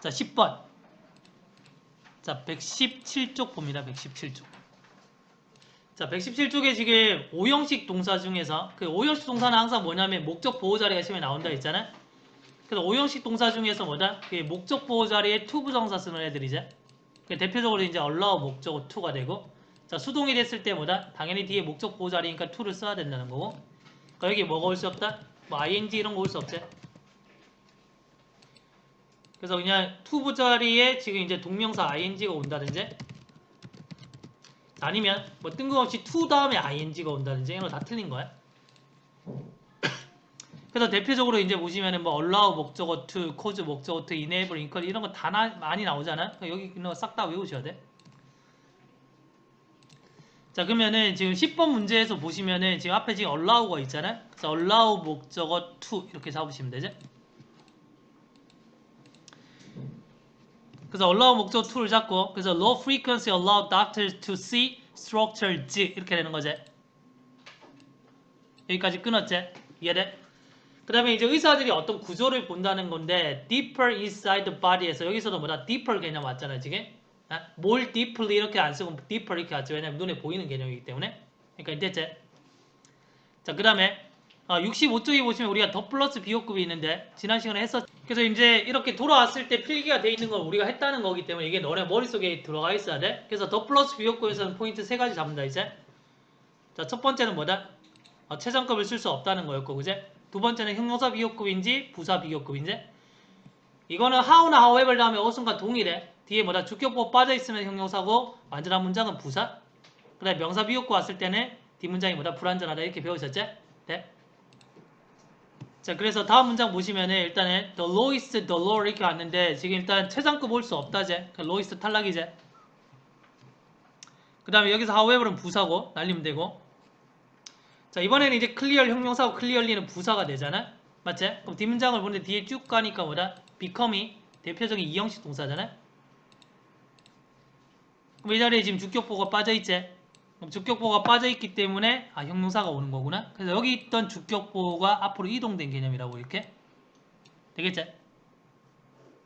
자 10번. 자 117쪽 봅니다. 117쪽. 자 117쪽에 지금 오형식 동사 중에서 그 오형식 동사는 항상 뭐냐면 목적 보호 자리가 시험에 나온다 했잖아. 그래서 오형식 동사 중에서 뭐다? 그 목적 보호 자리에 to 부정사 쓰는 애들이죠. 그 대표적으로 이제 allow 목적어 to가 되고 자 수동이 됐을 때 뭐다? 당연히 뒤에 목적 보호 자리니까 to를 써야 된다는 거고. 그러니까 여기 뭐가 올 수 없다? 뭐 ing 이런 거 올 수 없지 그래서 그냥 to 자리에 지금 이제 동명사 ing가 온다든지 아니면 뭐 뜬금없이 to 다음에 ing가 온다든지 이런 거 다 틀린 거야. 그래서 대표적으로 이제 보시면은 뭐 allow 목적어 to, cause 목적어 to, enable, encourage 이런 거 다 많이 나오잖아. 그러니까 여기 있는 거 싹 다 외우셔야 돼. 자 그러면은 지금 10번 문제에서 보시면은 지금 앞에 지금 allow가 있잖아. 그래서 allow 목적어 to 이렇게 잡으시면 되죠. 그래서 allow 목적 to를 잡고 그래서 low frequency allow doctors to see structures 이렇게 되는 거지. 여기까지 끊었지? 이해돼? 그 다음에 이제 의사들이 어떤 구조를 본다는 건데 deeper inside the body에서 여기서도 뭐다 deeper 개념 왔잖아 지금 아? more deeply 이렇게 안 쓰고 deeper 이렇게 왔죠 왜냐면 눈에 보이는 개념이기 때문에 그러니까 됐지? 자그 다음에 아, 65쪽에 보시면 우리가 더 플러스 비호급이 있는데 지난 시간에 했었 그래서 이제 이렇게 돌아왔을 때 필기가 돼 있는 건 우리가 했다는 거기 때문에 이게 너네 머릿속에 들어가 있어야 돼. 그래서 더 플러스 비호급에서는 포인트 세 가지 잡는다 이제. 자 첫 번째는 뭐다? 어, 최상급을 쓸 수 없다는 거였고 그제? 두 번째는 형용사 비호급인지 부사 비호급인지? 이거는 how나 however 다음에 어순과 동일해. 뒤에 뭐다? 주격보 빠져 있으면 형용사고 완전한 문장은 부사? 그다음에 명사 비호급 왔을 때는 뒷문장이 뭐다? 불완전하다. 이렇게 배우셨지? 네? 자 그래서 다음 문장 보시면은 일단은 the lowest, the lower 이렇게 왔는데 지금 일단 최상급 올 수 없다제. 그 lowest 탈락이제. 그 다음에 여기서 however는 부사고 날리면 되고. 자 이번에는 이제 clear 형용사고 clearly는 부사가 되잖아. 맞지? 그럼 뒷문장을 보는데 뒤에 쭉 가니까 뭐다? become이 대표적인 이형식 동사잖아. 그럼 이 자리에 지금 주격보가 빠져있지 그럼 주격보가 빠져있기 때문에 아 형용사가 오는 거구나 그래서 여기 있던 주격보가 앞으로 이동된 개념이라고 이렇게 되겠지?